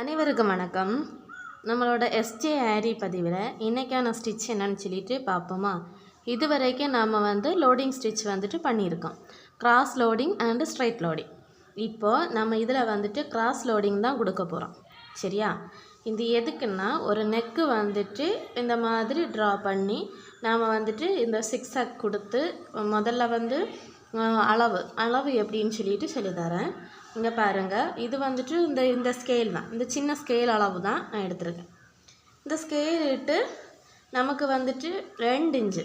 அனைவருக்கும் வணக்கம். நம்மளோட எஸ்ஜே ஆரி பதிவில் இன்றைக்கான ஸ்டிச் என்னன்னு சொல்லிட்டு பார்ப்போமா? இது வரைக்கும் நாம் வந்து லோடிங் ஸ்டிச் வந்துட்டு பண்ணியிருக்கோம். Cross loading and straight loading இப்போது நம்ம இதில் வந்துட்டு கிராஸ் லோடிங் தான் கொடுக்க போகிறோம் சரியா? இது எதுக்குன்னா ஒரு நெக்கு வந்துட்டு இந்த மாதிரி ட்ரா பண்ணி நாம் வந்துட்டு இந்த சிக்ஸ் கொடுத்து முதல்ல வந்து அளவு. அளவு எப்படின்னு சொல்லிட்டு சொல்லித்தரேன். இங்கே பாருங்கள் இது வந்துட்டு இந்த இந்த ஸ்கேல் தான். இந்த சின்ன ஸ்கேல் அளவு தான் நான் எடுத்திருக்கேன். இந்த ஸ்கேல் இட்டு நமக்கு வந்துட்டு ரெண்டு இன்ச்சு.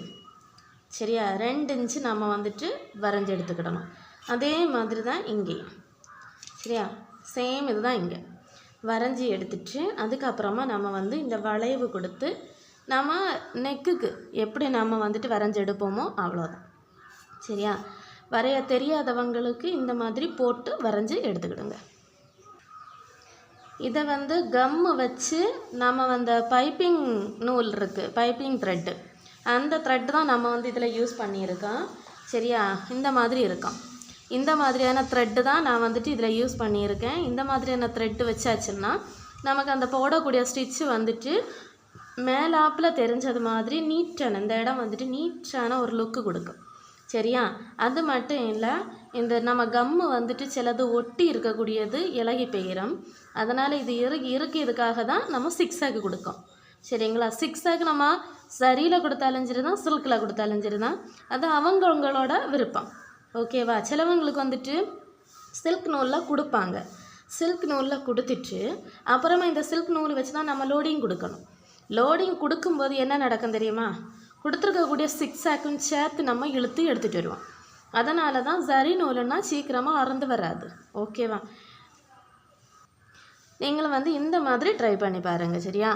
சரியா? ரெண்டு இன்ச்சு நம்ம வந்துட்டு வரைஞ்சி எடுத்துக்கிடணும். அதே மாதிரி தான் இங்கேயும். சரியா? சேம் இதுதான் இங்கே. வரைஞ்சி எடுத்துட்டு அதுக்கப்புறமா நம்ம வந்து இந்த வளைவு கொடுத்து நம்ம நெக்குக்கு எப்படி நம்ம வந்துட்டு வரைஞ்சி எடுப்போமோ அவ்வளோதான் சரியா? வரைய தெரியாதவங்களுக்கு இந்த மாதிரி போட்டு வரைஞ்சி எடுத்துக்கிடுங்க. இதை வந்து கம்மு வச்சு நம்ம அந்த பைப்பிங் நூல் இருக்குது பைப்பிங் த்ரெட்டு அந்த த்ரெட் தான் நம்ம வந்து இதில் யூஸ் பண்ணியிருக்கோம். சரியா? இந்த மாதிரி இருக்கும். இந்த மாதிரியான த்ரெட்டு தான் நான் வந்துட்டு இதில் யூஸ் பண்ணியிருக்கேன். இந்த மாதிரியான த்ரெட்டு வச்சாச்சுன்னா நமக்கு அந்த போடக்கூடிய ஸ்டிச்சு வந்துட்டு மேலாப்பில் தெரிஞ்சது மாதிரி நீட்டான இந்த இடம் வந்துட்டு நீட்டான ஒரு லுக்கு கொடுக்கும். சரியா? அது மட்டும் இல்லை இந்த நம்ம கம்மு வந்துட்டு சிலது ஒட்டி இருக்கக்கூடியது இலகி பெயரம். அதனால் இது இறுக்கி இருக்கிறதுக்காக தான் நம்ம சிக்ஸாக்கு கொடுக்கும் கொடுக்கோம். சரிங்களா? சிக்ஸ் நம்ம சரியில் கொடுத்தாலும் சரி தான் சில்கில் கொடுத்தாலும் சரி தான். அது அவங்கவங்களோட விருப்பம். ஓகேவா சிலவங்களுக்கு வந்துட்டு சில்க் நூலில் கொடுப்பாங்க. சில்க் நூலில் கொடுத்துட்டு அப்புறமா இந்த சில்க் நூல் வச்சு தான் நம்ம லோடிங் கொடுக்கணும். லோடிங் கொடுக்கும்போது என்ன நடக்கும் தெரியுமா? கொடுத்துருக்கக்கூடிய சிக்ஸ் ஆக்கும் சேர்த்து நம்ம இழுத்து எடுத்துகிட்டு வருவோம். அதனால தான் சரி நூலுன்னா சீக்கிரமாக அறந்து வராது. ஓகேவா நீங்களும் வந்து இந்த மாதிரி ட்ரை பண்ணி பாருங்கள் சரியா?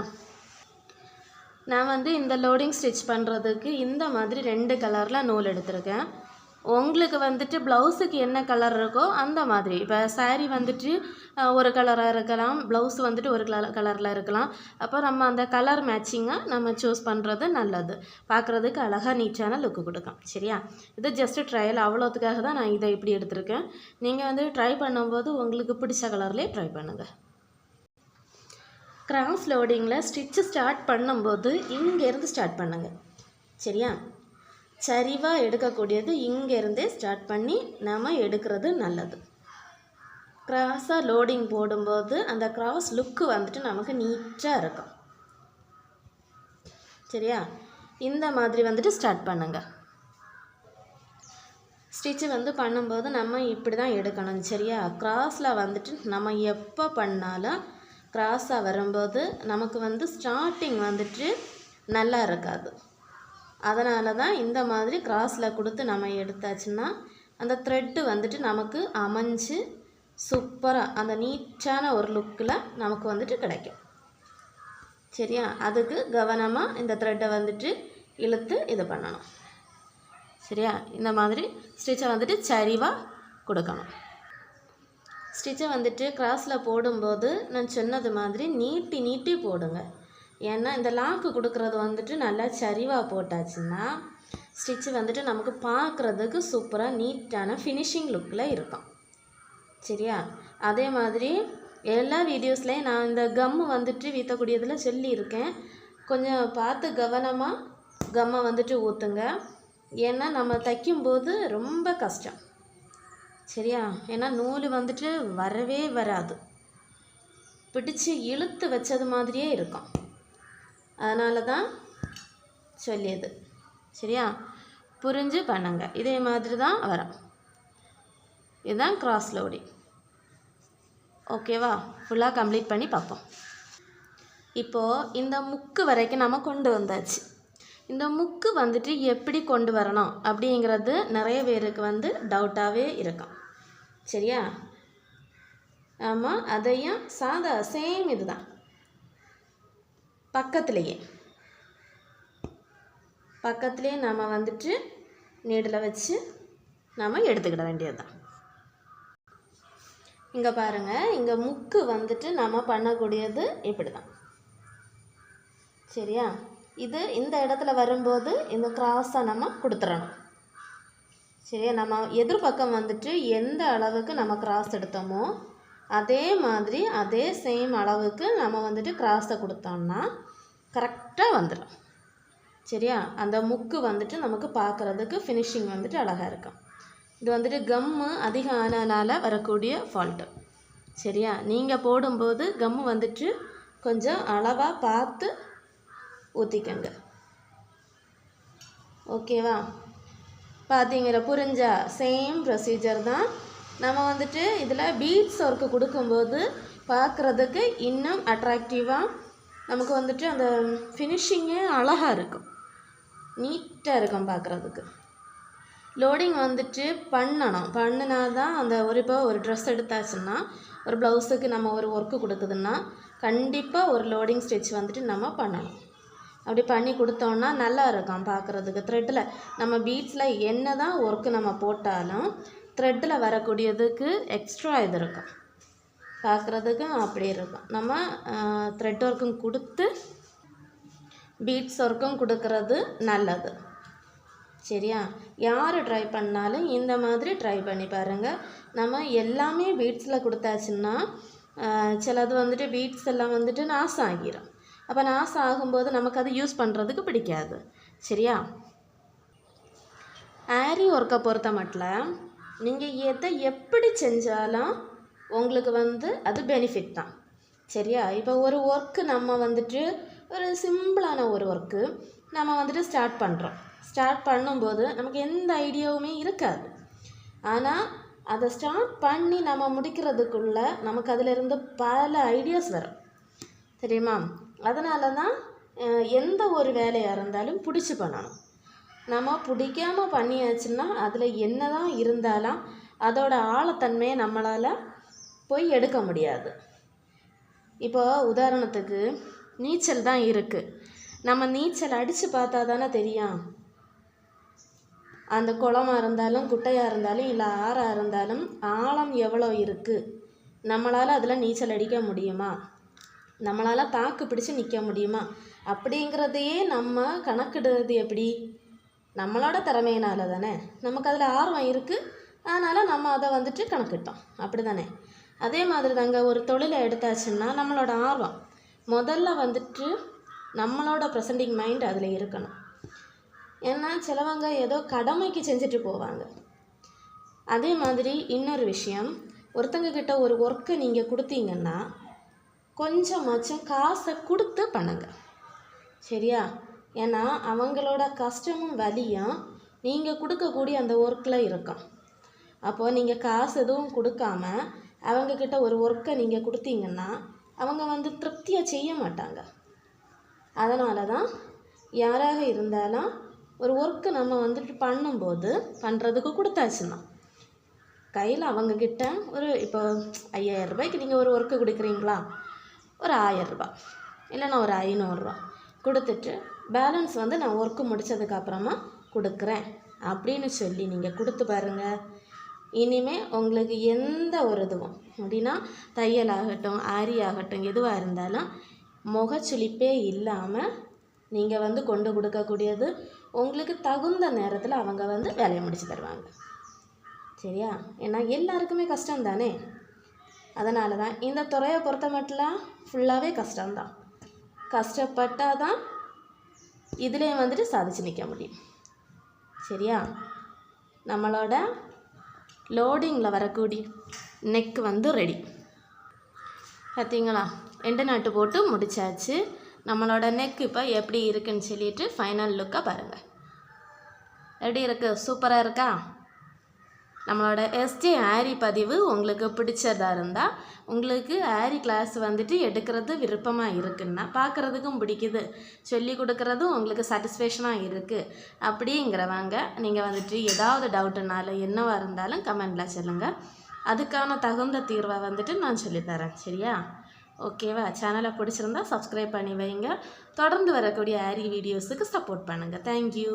நான் வந்து இந்த லோடிங் ஸ்டிச் பண்ணுறதுக்கு இந்த மாதிரி ரெண்டு கலரில் நூல் எடுத்திருக்கேன். உங்களுக்கு வந்துட்டு ப்ளவுஸுக்கு என்ன கலர் இருக்கோ அந்த மாதிரி. இப்போ சாரீ வந்துட்டு ஒரு கலராக இருக்கலாம். ப்ளவுஸ் வந்துட்டு ஒரு கலர் கலரில் இருக்கலாம். அப்போ நம்ம அந்த கலர் மேட்சிங்காக நம்ம சூஸ் பண்ணுறது நல்லது. பார்க்குறதுக்கு அழகாக நீட்டான லுக்கு கொடுக்கும். சரியா? இது ஜஸ்ட்டு ட்ரையல் அவ்வளோத்துக்காக தான் நான் இதை இப்படி எடுத்திருக்கேன். நீங்கள் வந்து ட்ரை பண்ணும்போது உங்களுக்கு பிடிச்ச கலர்லேயே ட்ரை பண்ணுங்கள் கிராஸ் லோடிங்கில் ஸ்டிச்சு ஸ்டார்ட் பண்ணும்போது இங்கேருந்து ஸ்டார்ட் பண்ணுங்கள் சரியா? சரிவாக எடுக்கக்கூடியது இங்கேருந்தே ஸ்டார்ட் பண்ணி நாம் எடுக்கிறது நல்லது. கிராஸாக லோடிங் போடும்போது அந்த கிராஸ் லுக்கு வந்துட்டு நமக்கு நீட்டாக இருக்கும். சரியா? இந்த மாதிரி வந்துட்டு ஸ்டார்ட் பண்ணுங்கள் ஸ்டிச்சு வந்து பண்ணும்போது நம்ம இப்படி தான் எடுக்கணும் சரியா? கிராஸில் வந்துட்டு நம்ம எப்போ பண்ணாலும் கிராஸாக வரும்போது நமக்கு வந்து ஸ்டார்டிங் வந்துட்டு நல்லா இருக்காது. அதனால தான் இந்த மாதிரி கிராஸில் கொடுத்து நம்ம எடுத்தாச்சுன்னா அந்த த்ரெட்டு வந்துட்டு நமக்கு அமைஞ்சு சூப்பராக அந்த நீட்டான ஒரு லுக்கில் நமக்கு வந்துட்டு கிடைக்கும். சரியா? அதுக்கு கவனமாக இந்த த்ரெட்டை வந்துட்டு இழுத்து இது பண்ணணும். சரியா? இந்த மாதிரி ஸ்டிச்சை வந்துட்டு சரிவாக கொடுக்கணும். ஸ்டிச்சை வந்துட்டு கிராஸில் போடும்போது நான் சொன்னது மாதிரி நீட்டி நீட்டி போடுங்க. ஏன்னா இந்த லாக்கு கொடுக்குறது வந்துட்டு நல்லா சரிவாக போட்டாச்சுன்னா ஸ்டிச்சு வந்துட்டு நமக்கு பார்க்குறதுக்கு சூப்பராக நீட்டான ஃபினிஷிங் லுக்கில் இருக்கும். சரியா? அதே மாதிரி எல்லா வீடியோஸ்லேயும் நான் இந்த கம்மு வந்துட்டு வீத்தக்கூடியதில் சொல்லியிருக்கேன். கொஞ்சம் பார்த்து கவனமாக கம்மை வந்துட்டு ஊற்றுங்க ஏன்னா நம்ம தைக்கும்போது ரொம்ப கஷ்டம். சரியா? ஏன்னா நூல் வந்துட்டு வரவே வராது. பிடிச்சு இழுத்து வச்சது மாதிரியே இருக்கும். அதனால தான் சொல்லியது. சரியா? புரிஞ்சு பண்ணுங்க. இதே மாதிரி தான் வரும். இதுதான் கிராஸ் லோடிங் ஓகேவா ஃபுல்லாக கம்ப்ளீட் பண்ணி பார்ப்போம். இப்போது இந்த முக்கு வரைக்கும் நம்ம கொண்டு வந்தாச்சு. இந்த முக்கு வந்துட்டு எப்படி கொண்டு வரணும்? அப்படிங்கிறது நிறைய பேருக்கு வந்து டவுட்டாகவே இருக்கும். சரியா? ஆமாம் அதையும் சாதா சேம் இதுதான். பக்கத்துலேயே. பக்கத்துலேயே நம்ம வந்துட்டு நீடில் வச்சு நம்ம எடுத்துக்கிட வேண்டியது தான் இங்கே பாருங்கள் இங்கே முக்கு வந்துட்டு நம்ம பண்ணக்கூடியது இப்படி தான் சரியா? இது இந்த இடத்துல வரும்போது இந்த கிராஸாக நம்ம கொடுத்துடணும் சரியா? நம்ம எதிர்பக்கம் வந்துட்டு எந்த அளவுக்கு நம்ம கிராஸ் எடுத்தோமோ அதே மாதிரி அதே சேம் அளவுக்கு நம்ம வந்துட்டு கிராஸை கொடுத்தோம்னா கரெக்டாக வந்துடும் சரியா? அந்த முக்கு வந்துட்டு நமக்கு பார்க்குறதுக்கு ஃபினிஷிங் வந்துட்டு அழகாக இருக்கும். இது வந்துட்டு கம்மு அதிகம் ஆனதுனால வரக்கூடிய ஃபால்ட்டு சரியா? நீங்கள் போடும்போது கம்மு வந்துட்டு கொஞ்சம் அளவாக பார்த்து ஊற்றிக்கங்க ஓகேவா பார்த்தீங்களா புரிஞ்சா? சேம் ப்ரொசீஜர் தான் நம்ம வந்துட்டு இதில் பீட்ஸ் ஒர்க்கு கொடுக்கும்போது பார்க்குறதுக்கு இன்னும் அட்ராக்டிவாக நமக்கு வந்துட்டு அந்த ஃபினிஷிங்கே அழகாக இருக்கும். நீட்டாக இருக்கும் பார்க்குறதுக்கு. லோடிங் வந்துட்டு பண்ணணும். பண்ணினா தான் அந்த ஒரு இப்போ ஒரு ட்ரெஸ் எடுத்தாச்சுன்னா ஒரு ப்ளவுஸுக்கு நம்ம ஒரு ஒர்க்கு கொடுக்குதுன்னா கண்டிப்பாக ஒரு லோடிங் ஸ்டிச் வந்துட்டு நம்ம பண்ணணும். அப்படி பண்ணி கொடுத்தோன்னா நல்லா இருக்கும் பார்க்குறதுக்கு. த்ரெட்டில் நம்ம பீட்ஸில் என்ன தான் ஒர்க்கு நம்ம போட்டாலும் த்ரெட்டில் வரக்கூடியதுக்கு எக்ஸ்ட்ரா இது இருக்கும். பார்க்குறதுக்கு அப்படி இருக்கும். நம்ம த்ரெட் ஒர்க்கும் கொடுத்து பீட்ஸ் ஒர்க்கும் கொடுக்கறது நல்லது. சரியா? யார் ட்ரை பண்ணாலும் இந்த மாதிரி ட்ரை பண்ணி பாருங்கள் நம்ம எல்லாமே பீட்ஸில் கொடுத்தாச்சுன்னா சிலது வந்துட்டு பீட்ஸ் எல்லாம் வந்துட்டு நாசம் ஆகிரும். அப்போ நாசம் ஆகும்போது நமக்கு அது யூஸ் பண்ணுறதுக்கு பிடிக்காது. சரியா? ஆரி ஒர்க்கை பொறுத்த மட்டும் நீங்கள் எதை எப்படி செஞ்சாலும் உங்களுக்கு வந்து அது பெனிஃபிட் தான். சரியா? இப்போ ஒரு ஒர்க்கு நம்ம வந்துட்டு ஒரு சிம்பிளான ஒரு ஒர்க்கு நம்ம வந்துட்டு ஸ்டார்ட் பண்ணுறோம் ஸ்டார்ட் பண்ணும்போது நமக்கு எந்த ஐடியாவுமே இருக்காது. ஆனால் அதை ஸ்டார்ட் பண்ணி நம்ம முடிக்கிறதுக்குள்ள நமக்கு அதிலிருந்து பல ஐடியாஸ் வரும். தெரியுமா? அதனால தான் எந்த ஒரு வேலையாக இருந்தாலும் பிடிச்சி பண்ணணும். நம்ம பிடிக்காம பண்ணியாச்சுன்னா அதில் என்ன தான் இருந்தாலும் அதோட ஆழத்தன்மையை நம்மளால் போய் எடுக்க முடியாது. இப்போ உதாரணத்துக்கு நீச்சல் தான் இருக்குது நம்ம நீச்சல் அடித்து பார்த்தா தானே தெரியும். அந்த குளமாக இருந்தாலும் குட்டையாக இருந்தாலும் இல்லை ஆறாக இருந்தாலும் ஆழம் எவ்வளோ இருக்குது நம்மளால் அதில் நீச்சல் அடிக்க முடியுமா? நம்மளால் தாக்கு பிடிச்சு நிற்க முடியுமா? அப்படிங்கிறதையே நம்ம கணக்கிடுறது எப்படி? நம்மளோட திறமையினால தானே? நமக்கு அதில் ஆர்வம் இருக்குது அதனால் நம்ம அதை வந்துட்டு கணக்கிட்டோம். அப்படி தானே அதே மாதிரி தாங்க ஒரு தொழிலை எடுத்தாச்சுன்னா நம்மளோட ஆர்வம். முதல்ல வந்துட்டு நம்மளோட ப்ரெசண்டிங் மைண்ட் அதில் இருக்கணும். ஏன்னா சிலவங்க ஏதோ கடமைக்கு செஞ்சுட்டு போவாங்க. அதே மாதிரி இன்னொரு விஷயம். ஒருத்தங்க கிட்ட ஒரு ஒர்க்கை நீங்கள் கொடுத்தீங்கன்னா கொஞ்சமாச்சும் காசை கொடுத்து பண்ணுங்க. சரியா? ஏன்னா அவங்களோட கஷ்டமும் வலியும் நீங்கள் கொடுக்கக்கூடிய அந்த ஒர்க்கில் இருக்கும். அப்போது நீங்கள் காசு எதுவும் கொடுக்காம அவங்கக்கிட்ட ஒரு ஒர்க்கை நீங்கள் கொடுத்தீங்கன்னா அவங்க வந்து திருப்தியாக செய்ய மாட்டாங்க. அதனால தான் யாராக இருந்தாலும் ஒரு ஒர்க்கு நம்ம வந்துட்டு பண்ணும்போது பண்ணுறதுக்கு கொடுத்தாச்சுன்னா கையில் அவங்கக்கிட்ட ஒரு இப்போ ஐயாயிரம் ரூபாய்க்கு நீங்கள் ஒரு ஒர்க்கு கொடுக்குறீங்களா? ஒரு ஆயரூபா இல்லைன்னா ஒரு ஐநூறுரூவா கொடுத்துட்டு பேலன்ஸ் வந்து நான் ஒர்க்கு முடித்ததுக்கப்புறமா கொடுக்குறேன். அப்படின்னு சொல்லி நீங்கள் கொடுத்து பாருங்கள் இனிமேல் உங்களுக்கு எந்த ஒரு இதுவும் அப்படின்னா தையல் ஆகட்டும் ஆரி ஆகட்டும் எதுவாக இருந்தாலும் முகச்சுளிப்பே இல்லாமல் நீங்கள் வந்து கொண்டு கொடுக்கக்கூடியது உங்களுக்கு தகுந்த நேரத்தில் அவங்க வந்து வேலையை முடிச்சு தருவாங்க. சரியா? ஏன்னா எல்லாருக்குமே கஷ்டம் தானே? அதனால தான் இந்த துறையை பொறுத்த மட்டும் ஃபுல்லாகவே கஷ்டம்தான். கஷ்டப்பட்டால் தான் இதுலேயும் வந்துட்டு சாதிச்சு நிற்க முடியும். சரியா? நம்மளோட லோடிங்கில் வரக்கூடிய நெக் வந்து ரெடி பார்த்தீங்களா எண்டு நாட்டு போட்டு முடிச்சாச்சு. நம்மளோட நெக் இப்போ எப்படி இருக்குன்னு சொல்லிட்டு ஃபைனல் லுக்காக பாருங்கள் எப்படி இருக்குது சூப்பராக இருக்கா? நம்மளோட எஸ்டி ஆரி பதிவு உங்களுக்கு பிடிச்சதாக இருந்தால் உங்களுக்கு ஆரி கிளாஸ் வந்துட்டு எடுக்கிறது விருப்பமாக இருக்குன்னா பார்க்குறதுக்கும் பிடிக்குது. சொல்லி கொடுக்குறதும் உங்களுக்கு சாட்டிஸ்ஃபேக்ஷனாக இருக்குது அப்படிங்கிறவங்க நீங்கள் வந்துட்டு ஏதாவது டவுட்டுனாலும் என்னவாக இருந்தாலும் கமெண்டில் சொல்லுங்கள் அதுக்கான தகுந்த தீர்வை வந்துட்டு நான் சொல்லித்தரேன் சரியா? ஓகேவா சேனலை பிடிச்சிருந்தா சப்ஸ்கிரைப் பண்ணி வைங்க. தொடர்ந்து வரக்கூடிய ஆரி வீடியோஸுக்கு சப்போர்ட் பண்ணுங்கள் தேங்க்யூ